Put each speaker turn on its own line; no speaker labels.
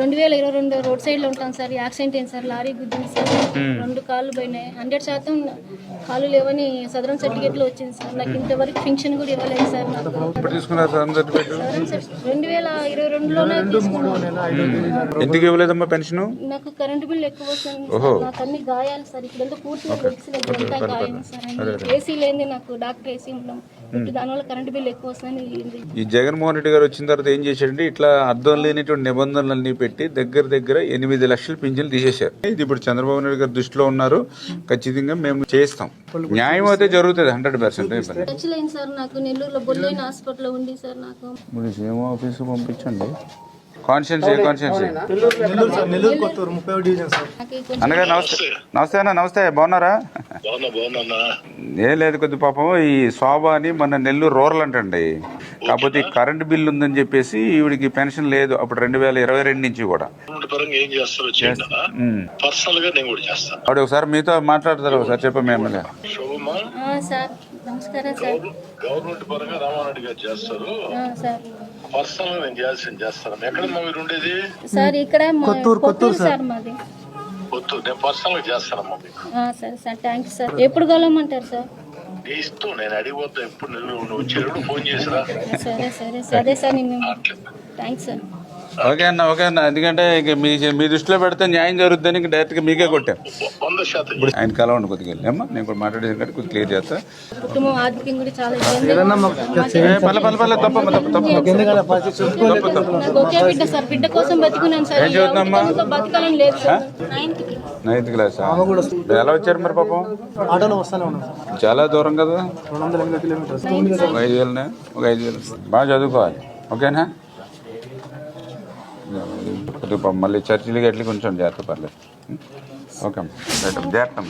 రెండు వేల ఇరవై రెండు రోడ్ సైడ్లో ఉంటాను సార్ యాక్సిడెంట్ అయింది సార్. లారీ గుద్దింది సార్. రెండు కాళ్ళు పోయినాయి. హండ్రెడ్ శాతం కాళ్ళు లేవని సదరం సర్టిఫికేట్లో వచ్చింది సార్. నాకు ఇంతవరకు పెన్షన్ కూడా ఇవ్వలేదు సార్ రెండు వేల ఇరవై రెండులోనే
ఎందుకు ఇవ్వలేదమ్మా పెన్షన్?
నాకు కరెంటు బిల్ ఎక్కువ వస్తుంది. నాకు అన్ని గాయాలు సార్. ఇక్కడంతా పూర్తిగా లెగ్స్ గాయం సార్. ఏసీ లేని నాకు డాక్టర్ ఏసీ ఉండడం. దానివల్ల కరెంటు బిల్ ఎక్కువ వస్తుందని
ఈ జగన్మోహన్ రెడ్డి గారు వచ్చిన తర్వాత ఏం చేశాడంటే ఇట్లా అర్థం లేనిటువంటి నిబంధనలన్నీ పెట్టి దగ్గర దగ్గర ఎనిమిది లక్షల పింఛన్లు తీసేశారు. ఇది ఇప్పుడు చంద్రబాబు నాయుడు గారు దృష్టిలో ఉన్నారు. ఖచ్చితంగా మేము చేస్తాం. న్యాయం అయితే జరుగుతుంది హండ్రెడ్ పర్సెంట్
టచ్లో అయింది సార్ నాకు నెల్లూరులో బొల్లైన హాస్పిటల్లో ఉంది సార్ నాకు.
ఇప్పుడు సేమ్ ఆఫీస్ పంపించండి. కాన్షియన్స్ ఏ నమస్తే. నమస్తే అన్న నమస్తే. బాగున్నారా?
బాగున్నా బాగున్నా
ఏం లేదు కొద్ది పాపం ఈ శోభ అని మన నెల్లూరు రూరల్ అంటండి. కాకపోతే కరెంట్ బిల్ ఉందని చెప్పేసి ఈవిడికి పెన్షన్ లేదు. అప్పుడు రెండు వేల ఇరవై రెండు నుంచి కూడా.
పర్సనల్గా నేను కూడా చేస్తాను.
ఆవిడ ఒకసారి మీతో మాట్లాడతారు ఒకసారి చెప్పండి ఎమ్మెల్యే
శోభమా
ఆ, సార్. నమస్కారం సార్.
గవర్నమెంట్ పరంగా రామారెడ్డి గారు చేస్తారు.
ఆ, సార్.
పర్సనల్గా నేను చేయాల్సింది చేస్తాను. ఎక్కడమ్మా మీరు ఉండేది?
సార్ ఇక్కడ మా- కొత్తూరు సార్. మాది.
వద్దు నేను పర్సనల్ చేస్తానమ్మా మీకు.
ఆ, సరే సార్. Thank you sir. ఎప్పుడు కలవమంటారు సార్?
నేను అడిగిపోతా ఎప్పుడు నువ్వు వచ్చేటప్పుడు ఫోన్ చేసిరా
సరే సరే సరే సార్ థ్యాంక్స్ సార్
ఓకే అన్న ఓకే అన్న. ఎందుకంటే ఇక మీ మీ దృష్టిలో పెడితే న్యాయం జరుగుతుందని ఇంక డైరెక్ట్గా మీకే కొట్టాం.
వంద శాతం.
ఇప్పుడు ఆయన కలవండి కొద్దిగా వెళ్ళి. అమ్మా నేను కూడా మాట్లాడేది కొద్దిగా క్లియర్ చేస్తా.
కుటుంబం ఆర్థికం కూడా చాలా ఇబ్బంది.
పల్ల పల్ల పల్ల తప్ప తప్ప తప్ప
నాకు ఒకే బిడ్డ సార్ బిడ్డ కోసం బతుకున్నాను సార్
ఏం చదువుతున్నామ్మా?
ఎవరితో బతకాలని లేదు సార్ నైన్త్
నైన్త్ క్లాస్ ఎలా వచ్చారు మరి పాపం?
ఆటోలో వస్తానే ఉన్నాం
చాలా దూరం కదా?
రెండు వందల ఎనిమిది కిలోమీటర్స్.
ఒక ఐదు వేలనే? ఒక ఐదు వేలు. బాగా చదువుకోవాలి. ఓకేనా? మళ్ళీ చర్చిలకి ఎట్లా కొంచెం జాగ్రత్త పర్లేదు. ఓకే అమ్మా. రైట్ అమ్మా. జాగ్రత్త.